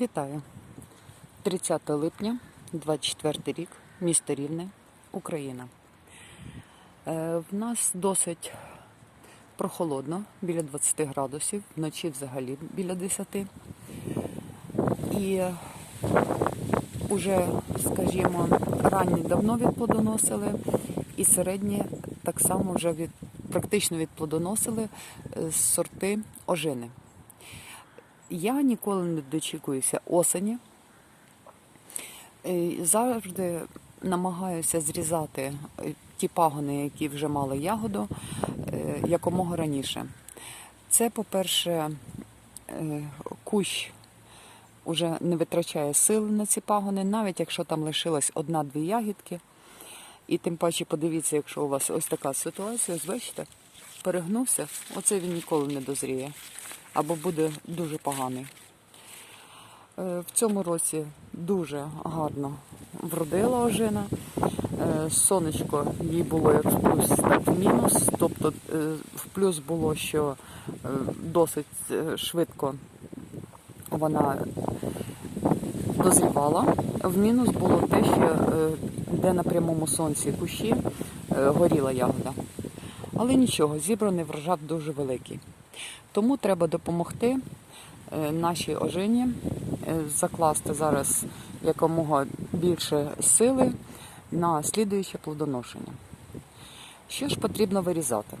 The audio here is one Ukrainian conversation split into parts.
Вітаю! 30 липня, 24 рік, місто Рівне, Україна. Е, В нас досить прохолодно, біля 20 градусів, вночі взагалі біля 10. І уже, скажімо, ранні давно відплодоносили, і середні так само вже від, практично відплодоносили е, сорти ожини. Я ніколи не дочікуюся осені. Завжди намагаюся зрізати е, ті пагони, які вже мали ягоду, е, якомога раніше. Це, по-перше, е, кущ уже не витрачає сили на ці пагони, навіть якщо там лишилось одна-дві ягідки. І тим паче, подивіться, якщо у вас ось така ситуація, бачите, перегнувся, оце він ніколи не дозріє або буде дуже поганий. Е, В цьому році дуже гарно вродила ожина. Е, Сонечко їй було як в плюс, так в мінус. Тобто е, в плюс було, що досить швидко вона дозрівала. В мінус було те, що де на прямому сонці кущі горіла ягода. Але нічого, зібраний врожай дуже великий. Тому треба допомогти е, нашій ожині е, закласти зараз якомога більше сили на слідуюче плодоношення. Що ж потрібно вирізати?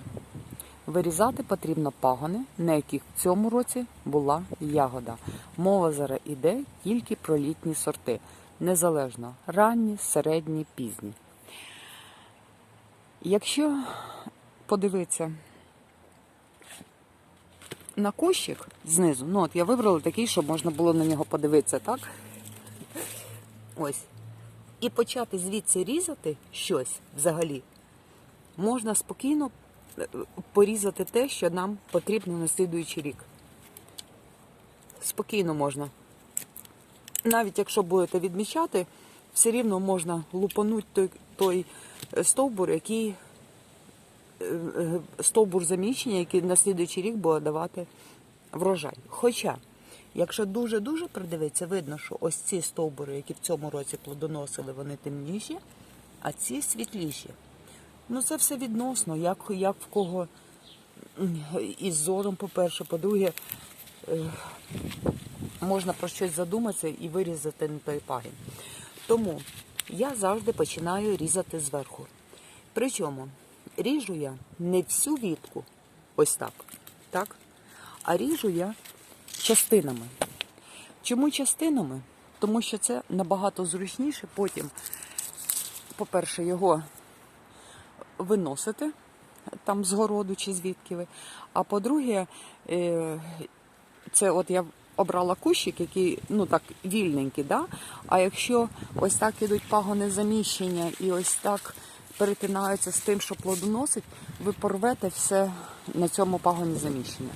Вирізати потрібно пагони, на яких в цьому році була ягода. Мова зараз іде тільки про літні сорти, незалежно ранні, середні, пізні. Якщо подивитися на кущик знизу, ну от я вибрала такий, щоб можна було на нього подивитися, так? Ось. І почати звідси різати щось взагалі, можна спокійно е, порізати те, що нам потрібно на слідуючий рік. Спокійно можна. Навіть якщо будете відмічати, все рівно можна лупанути той, той е, стовбур, який стовбур заміщення, який на слідуючий рік буде давати врожай. Хоча, якщо дуже-дуже придивитися, видно, що ось ці стовбури, які в цьому році плодоносили, вони темніші, а ці світліші. Ну це все відносно, як, як в кого із зором, по-перше, по-друге, е, можна про щось задуматися і вирізати не той пагін. Тому я завжди починаю різати зверху. Причому ріжу я не всю вітку, ось так, так? а ріжу я частинами. Чому частинами? Тому що це набагато зручніше потім, по-перше, його виносити там з городу чи звідки ви. А по-друге, е, це от я обрала кущик, який ну так вільненький, да? а якщо ось так ідуть пагони заміщення і ось так перетинаються з тим, що плодоносить, ви порвете все на цьому пагоні заміщення.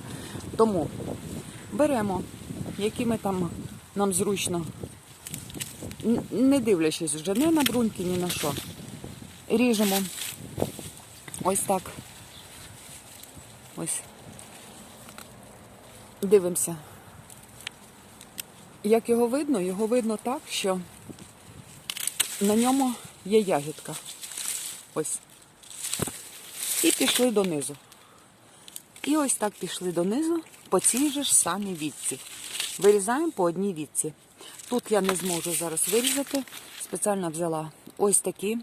Тому беремо, які ми там нам зручно, не дивлячись вже ні на бруньки, ні на що. Ріжемо ось так. Ось. Дивимося. Як його видно? Його видно так, що на ньому є ягідка. Ось. І пішли донизу. І ось так пішли донизу по цій же ж самій вітці. Вирізаємо по одній вітці. Тут я не зможу зараз вирізати. Спеціально взяла ось такі.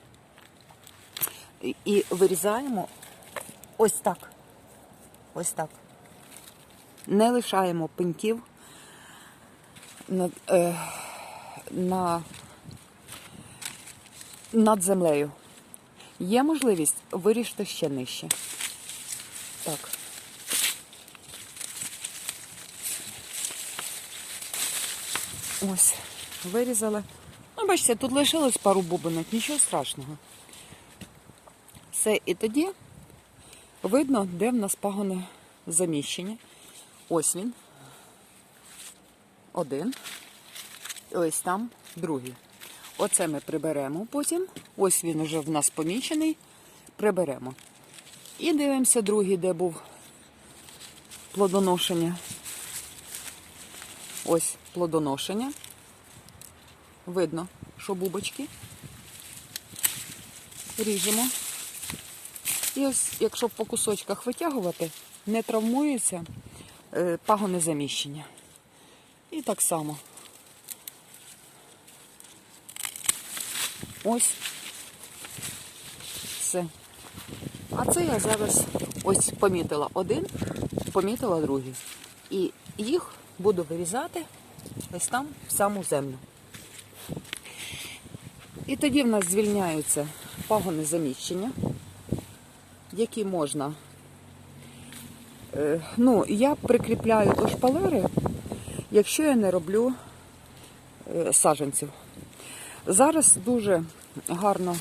І- вирізаємо ось так. Ось так. Не лишаємо пеньків над, е, на, над землею. Є можливість вирішити ще нижче. Так. Ось, вирізали. Ну, бачите, тут лишилось пару бубинок, нічого страшного. Все, і тоді видно, де в нас пагони заміщення. Ось він. Один. І ось там другий. Оце ми приберемо потім. Ось він вже в нас помічений. Приберемо. І дивимося другий, де був плодоношення. Ось плодоношення. Видно, що бубочки. Ріжемо. І ось, якщо по кусочках витягувати, не травмується е, пагоне заміщення. І так само. Ось. Все. А це я зараз ось помітила один, помітила другий. І їх буду вирізати ось там в саму землю. І тоді в нас звільняються пагони заміщення, які можна. е, Ну, я прикріпляю до шпалери, якщо я не роблю е, саджанців. Зараз дуже гарна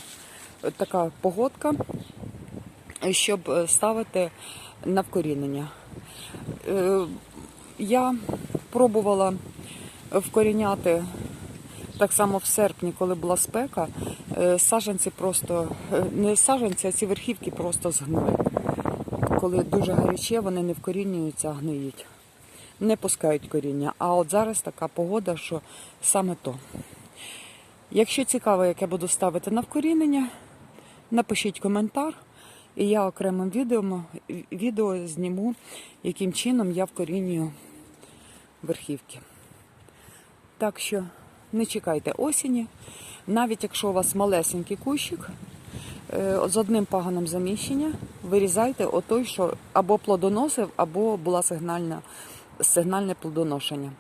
е, така погодка, е, щоб е, ставити на вкорінення. Я пробувала вкоріняти так само в серпні, коли була спека, саджанці просто, не саджанці, а ці верхівки просто згнили. Коли дуже гаряче, вони не вкорінюються, а гниють. Не пускають коріння. А от зараз така погода, що саме то. Якщо цікаво, як я буду ставити на вкорінення, напишіть коментар, і я окремим відео, відео зніму, яким чином я вкорінюю верхівки. Так що не чекайте осені. Навіть якщо у вас малесенький кущик е, з одним паганом заміщення, вирізайте отой, що або плодоносив, або була сигнальна, сигнальне плодоношення.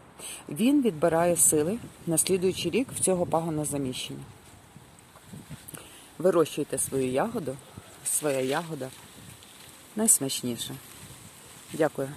Він відбирає сили на слідуючий рік в цього пагона заміщення. Вирощуйте свою ягоду, своя ягода найсмачніша. Дякую.